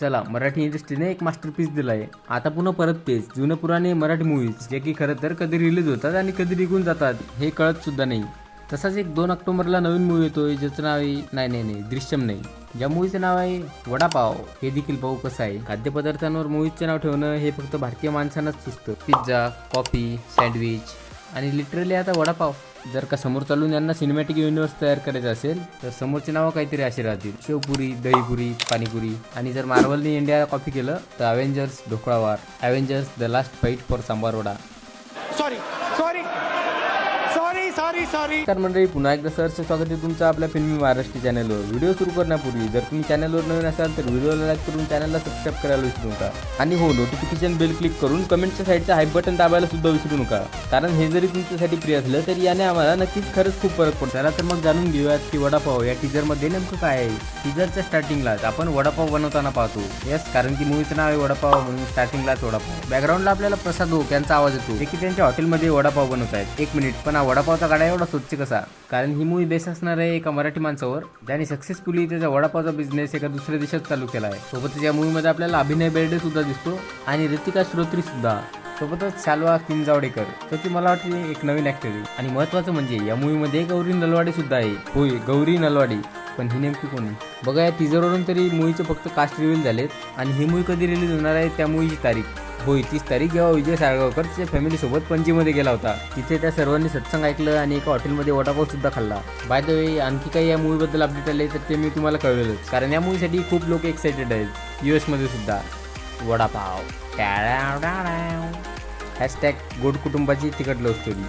चला मराठी इंडस्ट्रीने एक मास्टरपीस दिलाय. आता पुन्हा परत तेच. जुनं पुराणे मराठी मूवीज जे की खरं तर कधी रिलीज होतात आणि कधी निघून जातात हे कळत सुद्धा नाही. तसाच एक दोन ऑक्टोबरला नवीन मूवी येतोय ज्याचं नाव आहे नाही नाही नाही दृश्यम नाही. ज्या मूवीचं नाव आहे वडापाव. हे देखील पाहू कसं आहे. खाद्यपदार्थांवर मूवीजचं नाव ठेवणं हे फक्त भारतीय माणसांनाच सुचतं. पिझ्झा कॉफी सँडविच आणि लिटरली आता वडापाव. जर का समोर चालून यांना सिनेमॅटिक युनिव्हर्स तयार करायचं असेल तर समोरचे नावं काहीतरी असे राहतील. शेवपुरी दहीपुरी पाणीपुरी. आणि जर मार्वलने इंडिया कॉपी केलं तर Avengers ढोकळावार. Avengers the last fight for sambar vada sorry sorry sorry तर मंडळी पुन्हा एकदा सरचं स्वागत आहे तुमचं आपल्या फिल्मी महाराष्ट्र चॅनलवर व्हिडिओ सुरू करण्यापूर्वी जर तुम्ही चॅनलवर नवीन असाल तर व्हिडिओला लाईक करून चॅनलला सबस्क्राईब करायला विसरू नका. आणि हो नोटिफिकेशन बेल क्लिक करून कमेंटच्या साईडचं हाईप बटन दाबायला सुद्धा विसरू नका. कारण हे जरी तुमच्यासाठी प्रिय असलं तरी याने आम्हाला नक्कीच खरंच खूप फरक पडतो. चला तर मग जाणून घेऊयात की वडापाव या टीजरमध्ये नेमकं काय आहे. टीजरच्या स्टार्टिंगलाच आपण वडापाव बनवताना पाहतो. यस कारण की मूवीचं नाव आहे वडापाव म्हणून स्टार्टिंगलाच वडापाव. बॅकग्राऊंडला आपल्याला प्रसाद हो, ओक यांचा आवाज येतो. जे की त्यांच्या हॉटेलमध्ये वडापाव बनवत आहेत एक मिनिट पण हा वडापावचा काढा एवढा स्वच्छ कसा? कारण ही मूवी बेस असणार आहे एका मराठी माणसावर ज्याने सक्सेसफुली त्याचा वडापावचा बिझनेस एका दुसऱ्या देशात चालू केला आहे सोबतच या मूवीमध्ये आपल्याला अभिनय बेर्डे सुद्धा दिसतो आणि ऋतिका श्रोत्री सुद्धा. सोबतच शालवा किंजावडेकर तर ती मला वाटते एक नवीन ऍक्टर आहे. आणि महत्वाचं म्हणजे या मूवीमध्ये गौरी नलवाडे सुद्धा आहे. होय गौरी नलवाडे. पण ही नेमकी कोणी बघा या टीजरवरून तरी मूवीचे फक्त कास्ट रिव्हील झालेत. आणि ही मूवी कधी रिलीज होणार आहे त्या मूवीची तारीख. होय तीस तारीख जेव्हा विजय साळगावकर त्याच्या फॅमिलीसोबत पणजीमध्ये गेला होता. तिथे त्या सर्वांनी सत्संग ऐकलं आणि एका हॉटेलमध्ये वडापाव सुद्धा खाल्ला. बाय द वे आणखी काही या मूवीबद्दल अपडेट आले तर ते मी तुम्हाला कळवेलच. कारण या मूवीसाठी खूप लोक एक्सायटेड आहेत. यू एसमध्ये सुद्धा. वडापाव. हॅशटॅग गोड कुटुंबाची तिकट लव स्टोरी